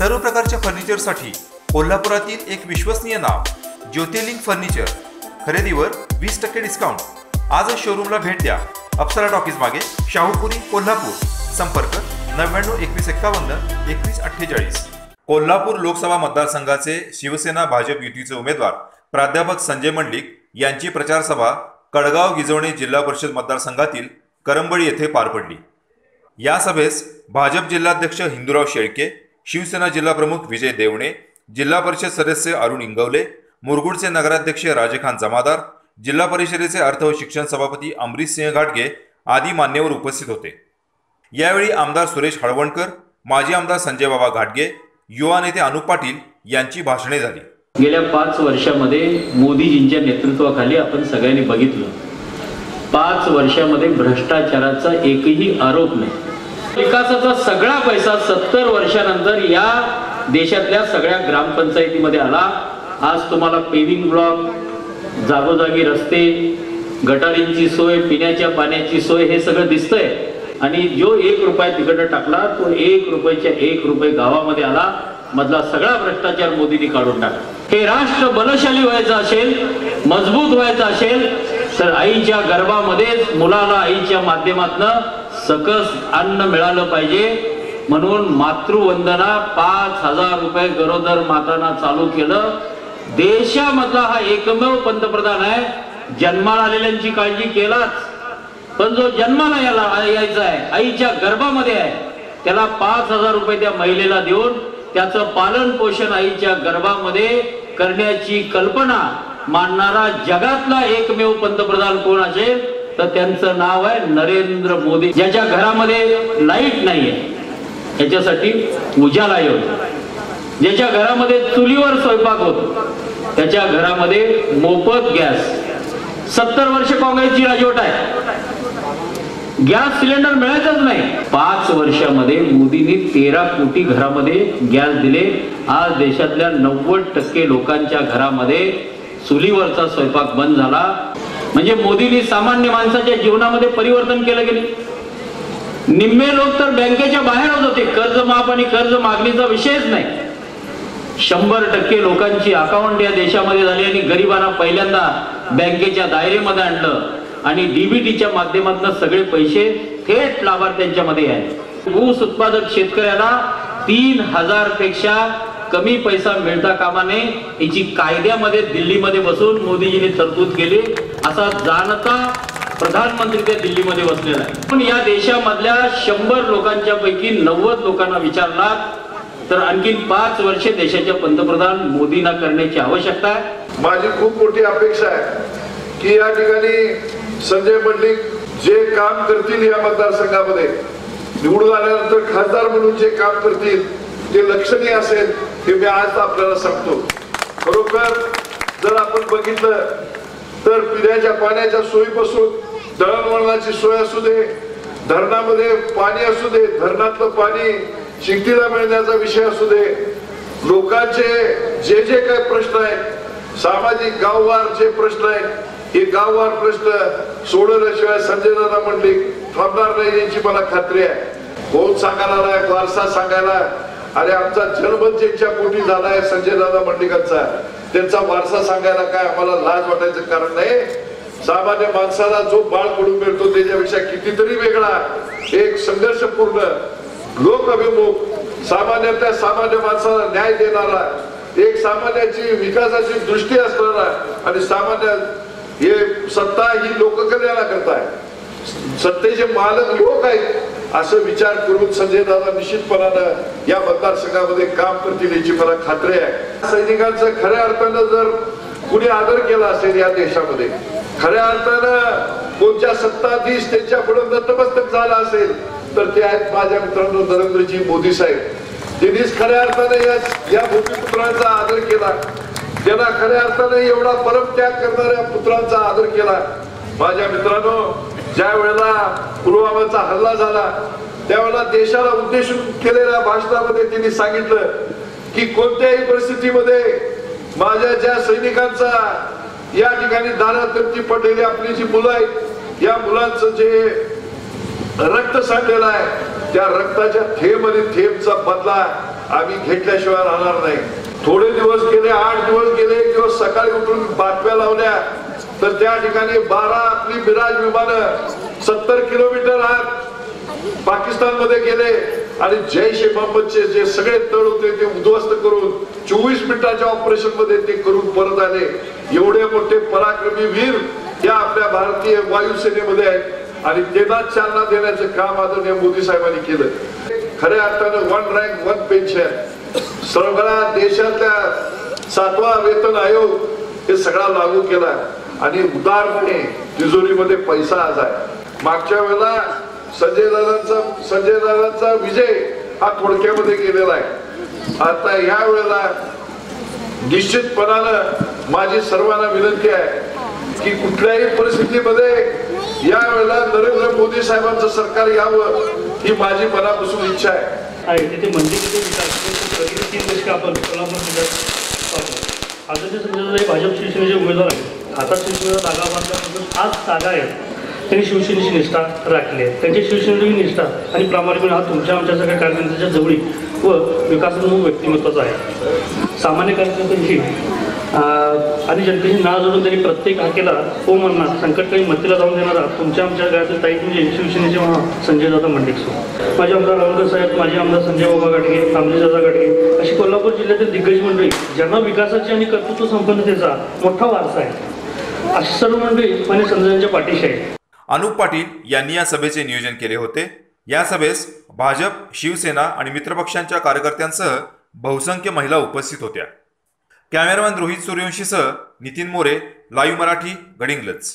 सर्व प्रकारच्या फर्निचरसाठी कोल्हापुरातील एक विश्वसनीय नाव ज्योतिर्लिंग फर्निचर. खरेदीवर वीस टक्के डिस्काउंट आजच शोरूमला भेट द्या. अप्सरा टॉकीज मागे शाहूपुरी कोल्हापूर. संपर्क नव्याण्णव एकवीस एक्कावन्न एकवीस अठ्ठेचाळीस. कोल्हापूर लोकसभा मतदारसंघाचे शिवसेना भाजप युतीचे उमेदवार प्राध्यापक संजय मंडलिक यांची प्रचार सभा कडगाव गिजवणे जिल्हा परिषद मतदारसंघातील करंबळी येथे पार पडली. या सभेस भाजप जिल्हाध्यक्ष हिंदूराव शेळके शिवसेना जिल्हाप्रमुख विजय देवणे जिल्हा परिषद सदस्य अरुण इंगवले मुरगुडचे नगराध्यक्ष राजेखान जमादार जिल्हा परिषदेचे अर्थ व शिक्षण सभापती अमरीश सिंह घाटगे आदी मान्यवर उपस्थित होते. यावेळी आमदार सुरेश हळवणकर माजी आमदार संजय बाबा घाटगे युवा नेते अनुप पाटील यांची भाषणे झाली. गेल्या पाच वर्षामध्ये मोदीजींच्या नेतृत्वाखाली आपण सगळ्यांनी बघितलं. पाच वर्षामध्ये भ्रष्टाचाराचा एकही आरोप नाही. विकासाचा सगळा पैसा सत्तर वर्षानंतर या देशातल्या सगळ्या ग्रामपंचायतीमध्ये आला. आज तुम्हाला पेविंग ब्लॉक जागोजागी रस्ते गटारींची सोय पिण्याच्या पाण्याची सोय हे सगळं दिसतंय. आणि जो एक रुपया तिकडं टाकला तो एक रुपयाच्या एक रुपये गावामध्ये आला. मधला सगळा भ्रष्टाचार मोदींनी काढून टाकला. हे राष्ट्र बलशाली व्हायचं असेल मजबूत व्हायचं असेल तर आईच्या गर्भामध्येच मुलाला आईच्या माध्यमातनं सकस अन्न मिळालं पाहिजे. म्हणून मातृवंदना पाच हजार रुपये गरोदर मातांना चालू केलं. देशामधला हा एकमेव पंतप्रधान आहे. जन्माला आलेल्यांची काळजी केलाच. पण जो जन्माला याला यायचा आहे आईच्या गर्भामध्ये आहे त्याला पाच हजार रुपये त्या महिलेला देऊन त्याचं पालन पोषण आईच्या गर्भामध्ये करण्याची कल्पना मांडणारा जगातला एकमेव पंतप्रधान कोण असेल? तर त्यांचं नाव आहे नरेंद्र मोदी. ज्याच्या घरामध्ये लाइट नाहीये याच्यासाठी उजाला योजना ज्याच्या घरामध्ये चुलीवर स्वयंपाक होतो त्याच्या घरामध्ये मोफत गॅस. सत्तर वर्ष काँग्रेसची राजवट आहे. गॅस सिलेंडर मिळायचंच नाही. पाच वर्षामध्ये मोदींनी तेरा कोटी घरामध्ये गॅस दिले. आज देशातल्या नव्वद टक्के लोकांच्या घरामध्ये चुलीवरचा स्वयंपाक बंद झाला. म्हणजे मोदींनी सामान्य माणसाच्या जीवनामध्ये परिवर्तन केलं गेले निम्मे लोक तर बँकेच्या बाहेर होत होते. कर्ज माफ आणि कर्ज मागणीचा विषयच नाही. शंभर टक्के लोकांची अकाउंट या देशामध्ये झाली आणि गरिबांना पहिल्यांदा बँकेच्या दायरेमध्ये आणलं. आणि डीबीटीच्या माध्यमातून सगळे पैसे थेट लाभार्थ्यांच्या मध्ये आहे ऊस उत्पादक शेतकऱ्याला तीन हजारपेक्षा कमी पैसा मिळता कामा नये याची कायद्यामध्ये दिल्लीमध्ये बसून मोदीजींनी तरतूद केली. असा जाणता प्रधानमंत्री त्या दिल्लीमध्ये बसलेला आहे. पण या देशामधल्या शंभर लोकांच्या पैकी नव्वद लोकांना विचारला तर आणखी पाच वर्षे देशाच्या पंतप्रधान मोदींना करण्याची आवश्यकता आहे. माझी खूप मोठी अपेक्षा आहे की या ठिकाणी संजय पंडित जे काम करतील या मतदारसंघामध्ये निवडून आल्यानंतर खासदार म्हणून जे काम करतील ते लक्षणीय असेल हे मी आज आपल्याला सांगतो. खरोखर जर आपण बघितलं तर पिण्याच्या पाण्याच्या सोयीपासून दळणवळणाची सोय असू दे धरणामध्ये पाणी असू दे धरणातलं पाणी शेतीला मिळण्याचा विषय असू दे लोकांचे जे जे काही प्रश्न आहेत सामाजिक गाववार जे प्रश्न आहेत हे गाववार प्रश्न सोडवल्याशिवाय संजय दादा म्हणले थांबणार नाही याची मला खात्री आहे. कोण सांगायला नाही वारसा सांगायला आणि आमचा जन्म ज्यांच्या पोटी झालाय संजय दादा मंडिकांचा त्यांचा वारसा सांगायला काय आम्हाला लाज वाटायचं कारण नाही? सामान्य माणसाला जो बाळ पडून मिळतो त्याच्यापेक्षा कितीतरी वेगळा एक संघर्षपूर्ण लोक अभिमुख सामान्य माणसाला न्याय देणारा एक सामान्याची विकासाची दृष्टी असणारा आणि सामान्य हे सत्ता ही लोककल्याणा करताय सत्तेचे मालक लोक आहेत. असं विचार करून संजय दादा निश्चितपणानं या मतदारसंघामध्ये काम करतील याची मला खात्री आहे. सैनिकांचा खऱ्या अर्थानं जर कुणी आदर केला असेल या देशामध्ये खऱ्या अर्थानं कोणत्या सत्ताधीश त्यांच्या पुढे नतमस्तक झाला असेल तर ते आहेत माझ्या मित्रांनो नरेंद्रजी मोदी साहेब. त्यांनीच खऱ्या अर्थानं या या भूमिपुत्रांचा आदर केला. त्यांना खऱ्या अर्थानं एवढा परमत्याग करणाऱ्या पुत्रांचा आदर केला. माझ्या मित्रांनो ज्या वेळेला पुलवामाचा हल्ला झाला त्यावेळेला देशाला उद्देशून केलेल्या भाषणामध्ये त्यांनी सांगितलं की कोणत्याही परिस्थितीमध्ये माझ्या ज्या सैनिकांचा या ठिकाणी दारातर्फी पडलेली आपली जी मुलं आहेत या मुलांचं जे रक्त सांडलेलं आहे त्या रक्ताच्या थेंब आणि थेंबचा बदला आम्ही घेतल्याशिवाय राहणार नाही. थोडे दिवस गेले आठ दिवस गेले किंवा सकाळी उठून बातम्या लावल्या तर त्या ठिकाणी बारा आपली मिराज विमानं सत्तर किलोमीटर आत पाकिस्तानमध्ये गेले आणि जैश ए मोहम्मदचे जे सगळे तळ होते ते उद्ध्वस्त करून चोवीस मिनिटाच्या ऑपरेशनमध्ये ते करून परत आले. एवढे मोठे पराक्रमी वीर या आपल्या भारतीय वायुसेनेमध्ये आहेत. आणि त्यांना चालना देण्याचं काम आदरणीय मोदी साहेबांनी केलं. खऱ्या अर्थानं वन रँक वन पेन्शन. सगळ्या देशातल्या सातवा वेतन आयोग हे सगळा लागू केला. आणि उदारपणे तिजोरीमध्ये पैसा आज आहे. मागच्या वेळेला संजय दादांचा संजय दादांचा विजय हा थोडक्यामध्ये गेलेला आहे. आता या वेळेला निश्चितपणानं माझी सर्वांना विनंती आहे की कुठल्याही परिस्थितीमध्ये या वेळेला नरेंद्र मोदी साहेबांचं सरकार यावं ही माझी मनापासून इच्छा आहे. तिथे मंदिर आपण कोल्हापूर जिल्ह्यात पाहतो आता भाजप शिवसेनेचे उमेदवार आहेत आता शिवसेनेचा जागा बांधल्यापासून आज जागा आहेत त्यांनी शिवसेनेची निष्ठा राखली आहे. त्यांची शिवसेनेची निष्ठा आणि प्रामाणिकपणे हा तुमच्या आमच्या सगळ्या कार्यकर्त्यांच्या जवळी व विकासोन्मुख व्यक्तिमत्वाचा आहे. सामान्य कार्यकर्त्यांची आणि जनतेशी ना जोडून त्यांनी प्रत्येक हाकेला हो म्हणणार संकटकाळी मतीला जाऊन देणारा तुमच्या आमच्या गावातील ताई म्हणजे शिवसेनेचे महा संजय दादा मंडिक सो. माझे आमदार रावणकर साहेब माझे आमदार संजय बाबा गाडगे रामजीदादा गाडगे अशी कोल्हापूर जिल्ह्यातील दिग्गज मंडळी ज्यांना विकासाची आणि कर्तृत्व संपन्नतेचा मोठा वारसा आहे. अशी सर्व मंडळी संजयांच्या पाठीशी आहे. अनुप पाटील यांनी या सभेचे नियोजन केले होते. या सभेस भाजप शिवसेना आणि मित्रपक्षांच्या कार्यकर्त्यांसह बहुसंख्य महिला उपस्थित होत्या. कॅमेरामॅन रोहित सूर्यवंशीसह नितीन मोरे लाईव्ह मराठी गडिंग्लज.